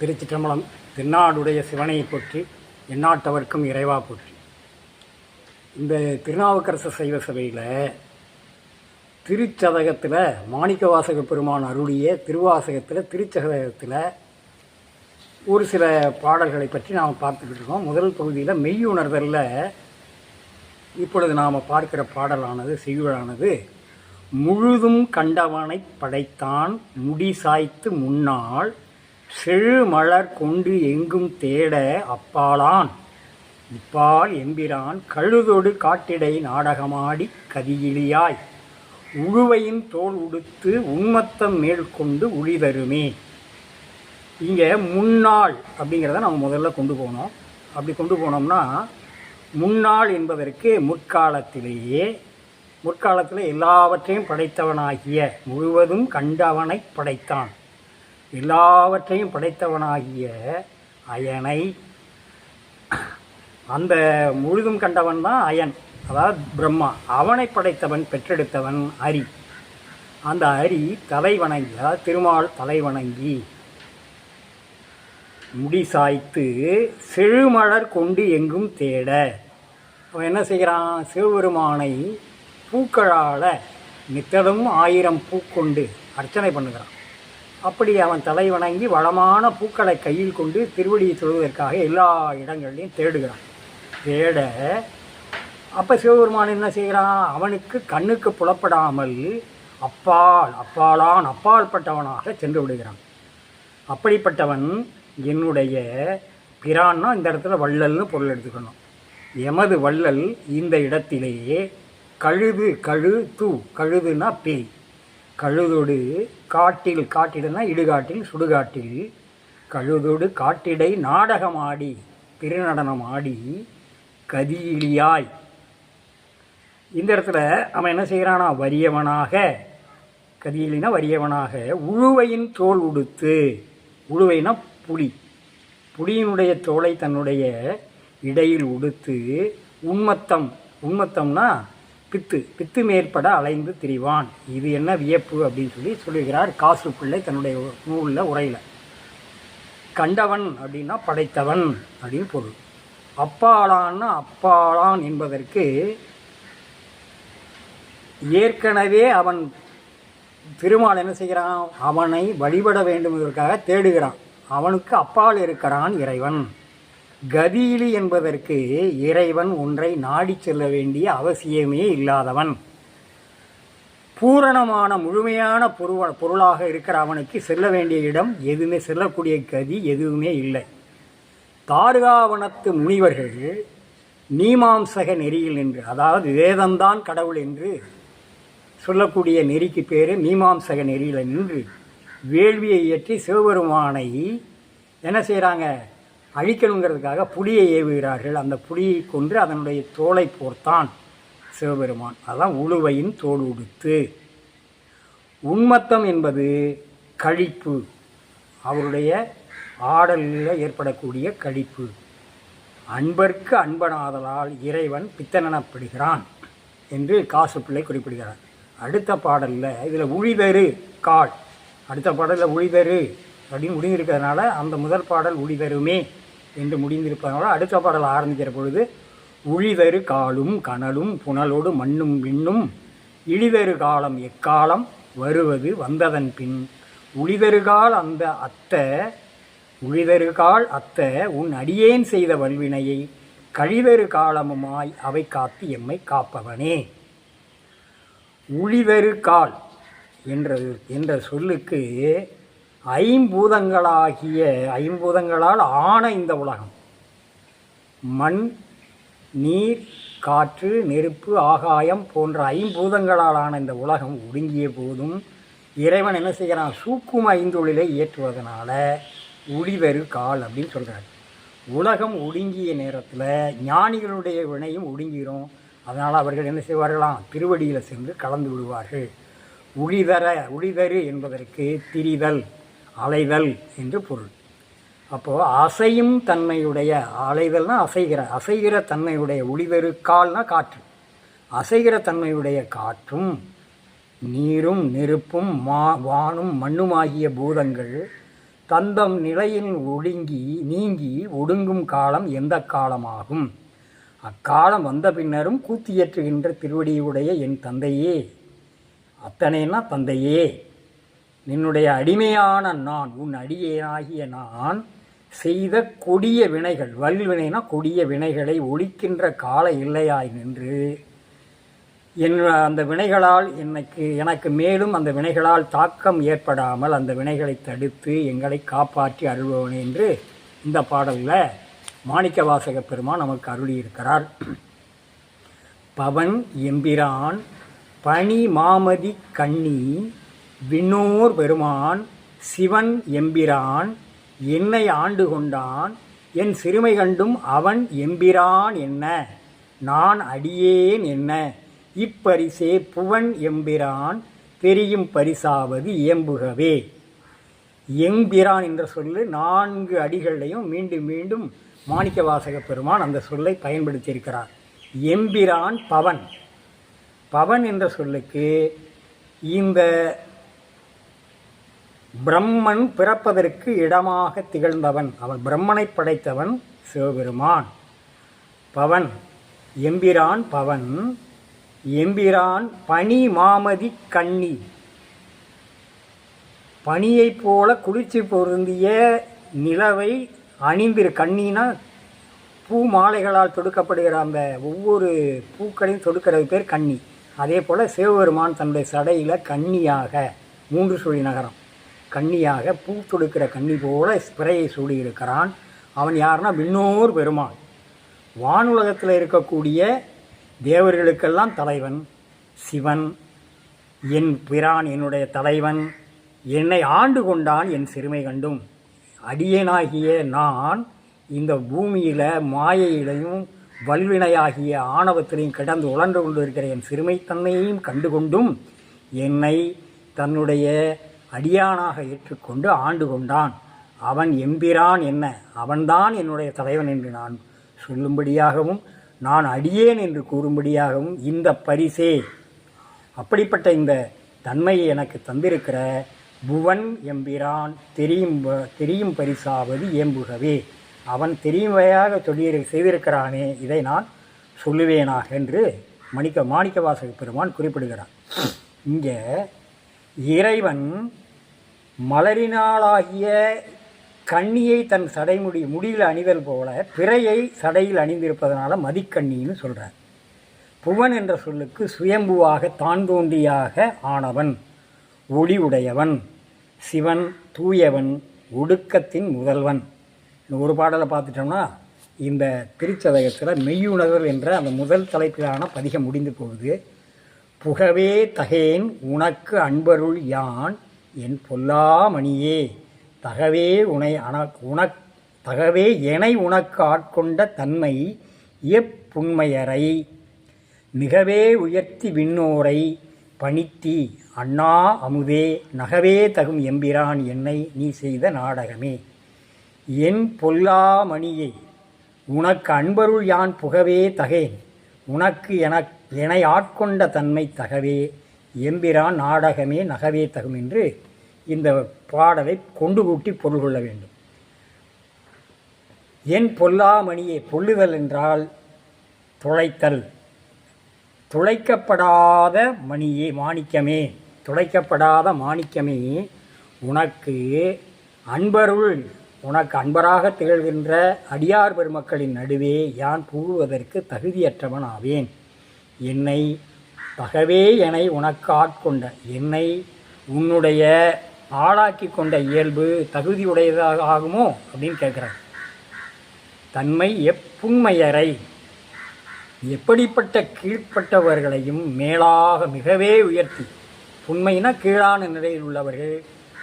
திருச்சிற்றம்பலம் திருநாடுடைய சிவனை போற்றி எந்நாட்டவர்க்கும் இறைவா போற்றி. இந்த திருநாவுக்கரசு சைவ சபையில் திருச்சதகத்தில் மாணிக்கவாசக பெருமான் அருளிய திருவாசகத்தில் திருச்சதகத்தில் ஒரு சில பாடல்களை பற்றி நாம் பார்த்துக்கிட்டு இருக்கோம். முதல் பகுதியில் மெய்யுணர்தலில் இப்பொழுது நாம் பார்க்கிற பாடலானது செய்யுளானது முழுதும் கண்டவனை படைத்தான் முடி சாய்த்து முன்னாள் செழுமலர் கொண்டு எங்கும் தேட அப்பாலான். இப்பால் எம்பிரான் கழுதொடு காட்டிடை நாடகமாடி கதியிலியாய். உழுவையின் தோல் உடுத்து உன்மத்தம் மேற்கொண்டு உளிதருமே இங்கே முன்னாள் அப்படிங்கிறத நம்ம முதல்ல கொண்டு போனோம். அப்படி கொண்டு போனோம்னா முன்னாள் என்பதற்கு முற்காலத்திலேயே முற்காலத்தில் எல்லாவற்றையும் படைத்தவனாகிய முழுவதும் கண்டவனை படைத்தான். எல்லாவற்றையும் படைத்தவனாகிய அயனை. அந்த முழுதும் கண்டவன் தான் அயன் அதாவது பிரம்மா. அவனை படைத்தவன் பெற்றெடுத்தவன் அரி. அந்த அரி தலை வணங்கி அதாவது திருமால் தலை வணங்கி முடி சாய்த்து செழுமலர் கொண்டு எங்கும் தேட. அவன் என்ன செய்கிறான்? சிவபெருமானை பூக்களால் நித்தலும் ஆயிரம் பூக்கொண்டு அர்ச்சனை பண்ணுகிறான். அப்படி அவன் தலை வணங்கி வளமான பூக்களை கையில் கொண்டு திருவடியை தொழுவதற்காக எல்லா இடங்கள்லையும் தேடுகிறான். தேட அப்போ சிவபெருமான் என்ன செய்கிறான்? அவனுக்கு கண்ணுக்கு புலப்படாமல் அப்பால் அப்பாலான் அப்பால்பட்டவனாக சென்று விடுகிறான். அப்படிப்பட்டவன் என்னுடைய பிரான்னா இந்த இடத்துல வள்ளல்னு பொருள் எடுத்துக்கணும். எமது வள்ளல் இந்த இடத்திலேயே கழுது கழு தூ கழுதுனா பேய். கழுதொடு காட்டில் காட்டிடுனா இடுகாட்டில் சுடுகாட்டில். கழுதொடு காட்டிடை நாடகமாடி திருநடனம் ஆடி கதியிலியாய். இந்த இடத்துல அவன் என்ன செய்கிறானா? வறியவனாக கதியிலினா வறியவனாக உழுவையின் தோல் உடுத்து. உழுவைனா புலி. புலியினுடைய தோலை தன்னுடைய இடையில் உடுத்து உண்மத்தம். உண்மத்தம்னா பித்து பித்து மேற்பட அலைந்து திரிவான். இது என்ன வியப்பு அப்படின்னு சொல்லி சொல்லுகிறார் காசு பிள்ளை தன்னுடைய நூலில் உரையில். கண்டவன் அப்படின்னா படைத்தவன் அப்படின்னு பொருள். அப்பாலான்னா அப்பாலான் என்பதற்கு ஏற்கனவே அவன் திருமால் என்ன செய்கிறான்? அவனை வழிபட வேண்டும் என்பதற்காக தேடுகிறான். அவனுக்கு அப்பால் இருக்கிறான் இறைவன். கதியிலி என்பதற்கு இறைவன் ஒன்றை நாடிச் செல்ல வேண்டிய அவசியமே இல்லாதவன். பூரணமான முழுமையான பொருவ பொருளாக இருக்கிற அவனுக்கு செல்ல வேண்டிய இடம் எதுவுமே செல்லக்கூடிய கதி எதுவுமே இல்லை. தார்காவனத்து முனிவர்கள் மீமாம்சக நெறியில் என்று அதாவது வேதம்தான் கடவுள் என்று சொல்லக்கூடிய நெறிக்கு பேர் மீமாம்சக நெறியில் நின்று வேள்வியை இயற்றி சிவபெருமானை என்ன செய்கிறாங்க அழிக்கணுங்கிறதுக்காக புலியை ஏவுகிறார்கள். அந்த புலியை கொன்று அதனுடைய தோலை போர்த்தான் சிவபெருமான். அதான் உழுவையின் தோல் உடுத்து. உண்மத்தம் என்பது கழிப்பு. அவருடைய ஆடலில் ஏற்படக்கூடிய கழிப்பு. அன்பர்க்கு அன்பனாதலால் இறைவன் பித்தனப்படுகிறான் என்று காசு பிள்ளை குறிப்பிடுகிறார். அடுத்த பாடலில் இதில் உழிதரு கால். அடுத்த பாடலில் உழிதரு. அப்படின்னு முடிந்திருக்கிறதுனால அந்த முதல் பாடல் உழிதருமே என்று முடிந்திருப்பதனால அடுத்த பாடல் ஆரம்பிக்கிற பொழுது உழிதரு காலும் கனலும் புனலோடு மண்ணும் விண்ணும் இழிதரு காலம் எக்காலம் வருவது வந்ததன் பின் உழிதருகால் அந்த அத்த உழிதருகால் அத்த உன் அடியேன் செய்த வல்வினையை கழிதரு காலமுமாய் அவை காத்து எம்மை காப்பவனே. உழிதரு கால் என்ற என்ற சொல்லுக்கு ஐம்பூதங்களாகிய ஐம்பூதங்களால் ஆன இந்த உலகம். மண் நீர் காற்று நெருப்பு ஆகாயம் போன்ற ஐம்பூதங்களால் ஆன இந்த உலகம் ஒடுங்கிய போதும் இறைவன் என்ன செய்கிறான்? சூக்கும ஐந்தொழிலை இயற்றுவதனால உழிவரு கால் அப்படின்னு சொல்கிறார் உலகம் ஒடுங்கிய நேரத்தில் ஞானிகளுடைய வினையும் ஒடுங்கிரும். அதனால் அவர்கள் என்ன செய்வார்களாம்? திருவடியில் சென்று கலந்து விடுவார்கள். உழிதர உழிதரு என்பதற்கு திரிதல். அலைதல் என்று பொருள். அப்போது அசையும் தன்மையுடைய அலைதல்னால் அசைகிற அசைகிற தன்மையுடைய ஒளிவெருக்கால்னால் காற்று. அசைகிற தன்மையுடைய காற்றும் நீரும் நெருப்பும் மா வானும் மண்ணுமாகிய பூதங்கள் தந்தம் நிலையில் ஒடுங்கி நீங்கி ஒடுங்கும் காலம் எந்த காலமாகும்? அக்காலம் வந்த பின்னரும் கூத்தியற்றுகின்ற திருவடியுடைய என் தந்தையே. அத்தனைனா தந்தையே. நின்னுடைய அடிமையான நான் உன் அடியேனாகிய நான் செய்த கொடிய வினைகள் வல்வினைனா கொடிய வினைகளை ஒழிக்கின்ற கால இல்லையாய் நின்று என் அந்த வினைகளால் எனக்கு எனக்கு மேலும் அந்த வினைகளால் தாக்கம் ஏற்படாமல் அந்த வினைகளை தடுத்து எங்களை காப்பாற்றி அருள்பவனே என்று இந்த பாடலில் மாணிக்கவாசக பெருமான் நமக்கு அருளியிருக்கிறார். பவன் எம்பிரான் பனி மாமதி கண்ணி விண்ணோர் பெருமான் சிவன் எம்பிரான் என்னை ஆண்டு கொண்டான் என் சிறுமை கண்டும் அவன் எம்பிரான் என்ன? நான் அடியேன் என்ன? இப்பரிசே புவன் எம்பிரான் தெரியும் பரிசாவது இயம்புகவே. எம்பிரான் என்ற சொல்லு நான்கு அடிகளையும் மீண்டும் மீண்டும் மாணிக்கவாசக பெருமான் அந்த சொல்லை பயன்படுத்தியிருக்கிறார். எம்பிரான் பவன். பவன் என்ற சொல்லுக்கு இந்த பிரம்மன் பிறப்பதற்கு இடமாக திகழ்ந்தவன். அவன் பிரம்மனை படைத்தவன் சிவபெருமான். பவன் எம்பிரான் பவன் எம்பிரான் பனி மாமதி கண்ணி. பனியைப் போல குளிர்ச்சி பொருந்திய நிலவை அணிந்திரு கண்ணினா பூ மாலைகளால் தொடுக்கப்படுகிற அந்த ஒவ்வொரு பூக்களையும் தொடுக்கிறது பேர் கன்னி அதே போல் சிவபெருமான் தன்னுடைய சடையில் கன்னியாக மூன்று சுழி நகரம். கன்னியாக பூ தொடுக்கிற கன்னி போல பிறையை சூடியிருக்கிறான். அவன் யாருன்னா விண்ணோர் பெருமான் வானுலகத்தில் இருக்கக்கூடிய தேவர்களுக்கெல்லாம் தலைவன். சிவன் என் பிரான் என்னுடைய தலைவன். என்னை ஆண்டு கொண்டான் என் சிறுமை கண்டும். அடியனாகிய நான் இந்த பூமியில் மாயையிலையும் வல்வினையாகிய ஆணவத்திலையும் கிடந்து உழன்று கொண்டு இருக்கிற என் சிறுமைத்தன்மையையும் கண்டுகொண்டும் என்னை தன்னுடைய அடியானாக ஏற்றுக்கொண்டு ஆண்டு கொண்டான். அவன் எம்பிரான் என்ன? அவன்தான் என்னுடைய தலைவன் என்று நான் சொல்லும்படியாகவும் நான் அடியேன் என்று கூறும்படியாகவும் இந்த பரிசே. அப்படிப்பட்ட இந்த தன்மையை எனக்கு தந்திருக்கிற புவன் எம்பிரான் தெரியும் தெரியும் பரிசாவது ஏம்புகவே. அவன் தெரியுமையாக சொல்லி செய்திருக்கிறானே இதை நான் சொல்லுவேனாக என்று மணிக்க மாணிக்கவாசக பெருமான் குறிப்பிடுகிறான் இங்கே இறைவன் மலரினாலாகிய கண்ணியை தன் சடைமுடி முடியில் அணிதல் போல பிறையை சடையில் அணிந்திருப்பதனால மதிக்கண்ணின்னு சொல்கிறார் புவன் என்ற சொல்லுக்கு சுயம்புவாக தான் தோன்றியாக ஆனவன் ஒளி உடையவன் சிவன் தூயவன் ஒடுக்கத்தின் முதல்வன். ஒரு பாடலை பார்த்துட்டோம்னா இந்த திருச்சதகத்தில் மெய்யுணர்தல் என்ற அந்த முதல் தலைப்பிலான பதிகம் முடிந்து போகுது. புகவே தகேன் உனக்கு அன்பருள் யான் என் பொல்லாமணியே. தகவே உனை அன உனக் தகவே எனை உனக்கு ஆட்கொண்ட தன்மை எப்புண்மையரை மிகவே உயர்த்தி விண்ணோரை பணித்தி அண்ணா அமுதே நகவே தகும் எம்பிரான் என்னை நீ செய்த நாடகமே. என் பொல்லாமணியே உனக்கு அன்பருள் யான் புகவே தகேன். உனக்கு எனக் எனை ஆட்கொண்ட தன்மை தகவே எம்பிரான் நாடகமே நகவே தகும் என்று இந்த பாடலை கொண்டு கூட்டி பொருள் கொள்ள வேண்டும். என் பொல்லாமணியை பொல்லுதல் என்றால் துளைத்தல் துளைக்கப்படாத மணியே மாணிக்கமே துளைக்கப்படாத மாணிக்கமே உனக்கு அன்பருள் உனக்கு அன்பராக திகழ்கின்ற அடியார் பெருமக்களின் நடுவே யான் புகுவதற்கு தகுதியற்றவன் ஆவேன். என்னை பகவே என உனக்கு ஆட்கொண்ட என்னை உன்னுடைய ஆளாக்கி கொண்ட இயல்பு தகுதியுடையதாக ஆகுமோ? அப்படின்னு கேட்குறாங்க தன்மை எப்புண்மையரை எப்படிப்பட்ட கீழ்ப்பட்டவர்களையும் மேலாக மிகவே உயர்த்தி புண்மைனா கீழான நிலையில் உள்ளவர்கள்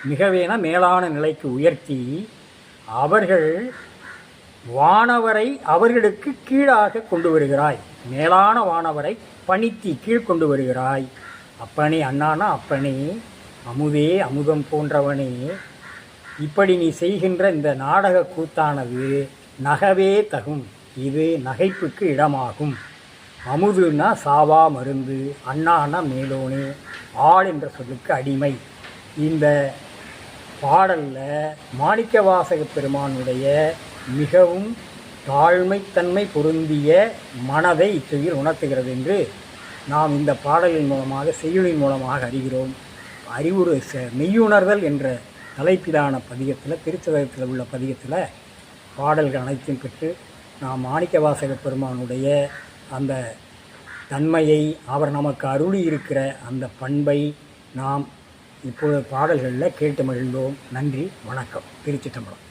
மிகவேன மேலான நிலைக்கு உயர்த்தி அவர்கள் வானவரை அவர்களுக்கு கீழாக கொண்டு வருகிறாய். மேலான வானவரை பணித்தி கீழ் கொண்டு வருகிறாய். அப்பனே அண்ணானா அப்பனே அமுதே அமுதம் போன்றவனே இப்படி நீ செய்கின்ற இந்த நாடக கூத்தானது நகவே தகும். இது நகைப்புக்கு இடமாகும். அமுதுன்னா சாவா மருந்து அண்ணானா மேலோனே ஆள் என்ற சொல்லுக்கு அடிமை. இந்த பாடலில் மாணிக்க வாசக பெருமானுடைய மிகவும் தாழ்மைத்தன்மை பொருந்திய மனதை இச்செய்யில் உணர்த்துகிறது என்று நாம் இந்த பாடலின் மூலமாக செய்யுளின் மூலமாக அறிகிறோம். அறிவுறு ச- மெய்யுணர்தல் என்ற தலைப்பிலான பதிகத்தில் திருச்சதகத்தில் உள்ள பதிகத்தில் பாடல்கள் அனைத்தையும் பெற்று நாம் மாணிக்க வாசக பெருமானுடைய அந்த தன்மையை அவர் நமக்கு அருளி இருக்கிற அந்த பண்பை நாம் இப்பொழுது பாடல்களில் கேட்டு மகிழ்ந்தோம். நன்றி வணக்கம். திருச்சிட்டம்பலம்